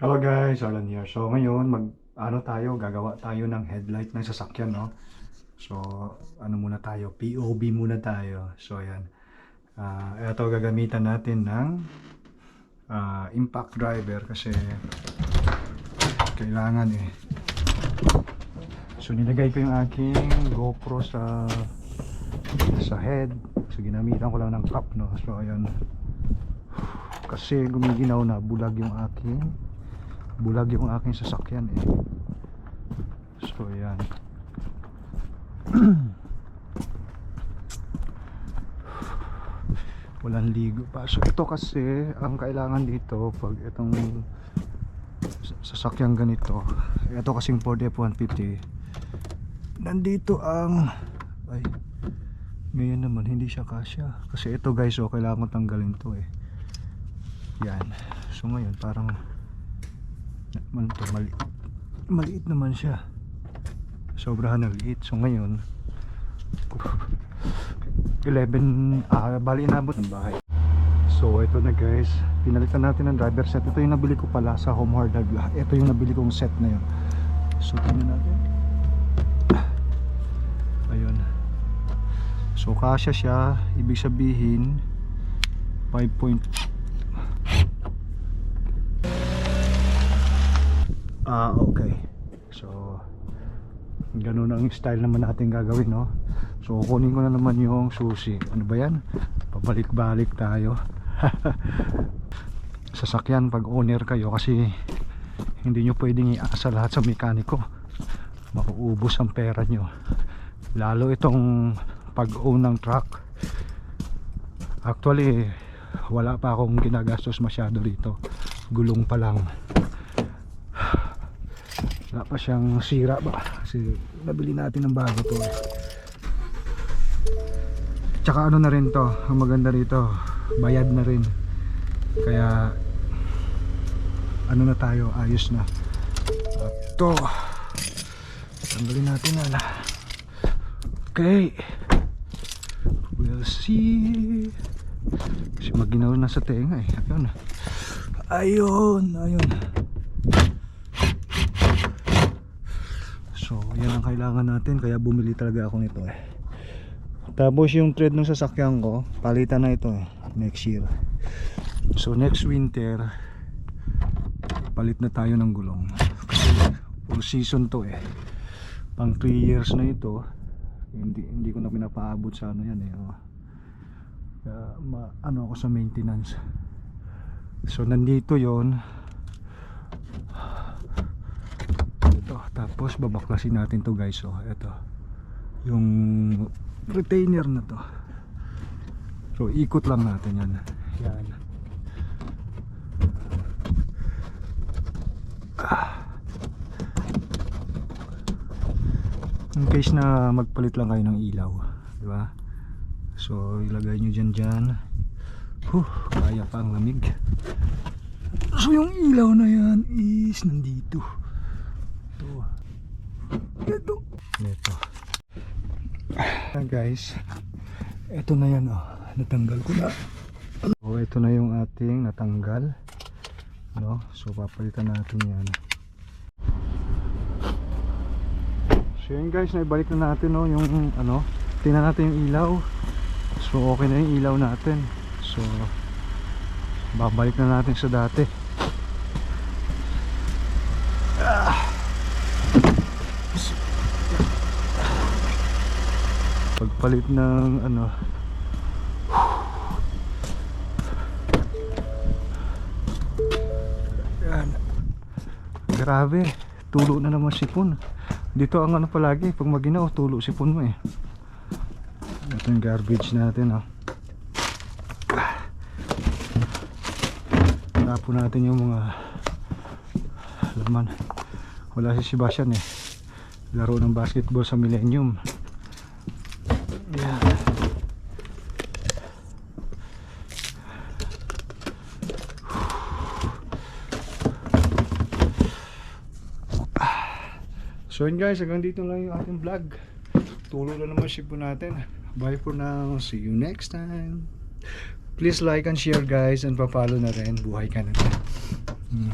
Hello guys, Arlan here. So ngayon, mag ano tayo, gagawa tayo ng headlight ng sasakyan, no? So, ano muna tayo, POV muna tayo. So ayan. Ah, ito gagamitan natin ng ah, impact driver kasi kailangan eh. So nilagay ko yung aking GoPro sa sa head. So ginamitan ko lang ng cup, no? So ayan. Kasi gumiginaw na bulag yung aking bulag yung aking sasakyan eh. So yan walang ligo pa. So ito kasi ang kailangan dito pag itong sasakyan ganito ito kasing Ford F-150 nandito ang ay ngayon naman hindi siya kasya. Kasi ito guys oh kailangan ko tanggalin to eh. Yan. So ngayon parang man to mali maliit naman siya. Sobrahan na liit so ngayon 11 ah, bali inabot ng bahay. So ito na guys. Pinalitan natin ng driver set. Ito yung nabili ko pala sa home hard drive ito yung nabili kong set na yun. So tingnan natin. Ayun. So kasya siya. Ibig sabihin 5 Ah, okay. So, ganun ang style naman natin gagawin, no? So, kunin ko na naman yung susi. Ano ba yan? Pabalik-balik tayo. Sasakyan pag owner kayo kasi hindi nyo pwedeng iasa lahat sa mekaniko. Makuubos ang pera nyo. Lalo itong pag-own ng truck. Actually, wala pa akong ginagastos masyado dito. Gulong pa lang wala pa siyang sira ba? Kasi nabili natin ng bago to. Tsaka ano na rin to ang maganda rito bayad na rin. Kaya ano na tayo ayos na. At to tanggalin natin na okay. We'll see. Kasi maginaw na sa tenga eh. Ayun ayun. Ayun So, yan ang kailangan natin kaya bumili talaga ako nito eh. Tapos yung thread ng sasakyan ko, palitan na ito eh, next year. So, next winter palit na tayo ng gulong. Kasi season to eh. Pang 3 years na ito. Hindi hindi ko na pinapaabot sa ano yan eh. Oh. Kaya, ma, ano ako sa maintenance. So, nandito 'yon ito tapos babaklasin natin to guys oh. Ito yung retainer na to. So ikot lang natin yan. Yan. Ah. in case na magpalit lang kayo ng ilaw di ba? So ilagay nyo dyan dyan. Huh, kaya pa ang lamig. So yung ilaw na yan is nandito. ito. Ito. Ito. Ayan guys. Ito na yan oh. Natanggal ko na. So ito na yung ating natanggal. No? So papalitan natin yan. So yun guys, naibalik na natin no, yung ano, tingnan natin yung ilaw. So okay na yung ilaw natin. So babalik na natin sa dati. Pagpalit ng ano. Yan. Grabe. Tulo na naman sipon dito ang ano palagi. Pag maginaw tulo sipon mo eh. Ito yung garbage natin oh. tapon natin yung mga laman. Wala si Sebastian eh. Laro ng basketball sa millennium So yun guys, hanggang dito lang yung ating vlog. Tulo na naman ship po natin. Bye for now. See you next time. Please like and share guys and pa-follow na rin. Buhay ka na rin.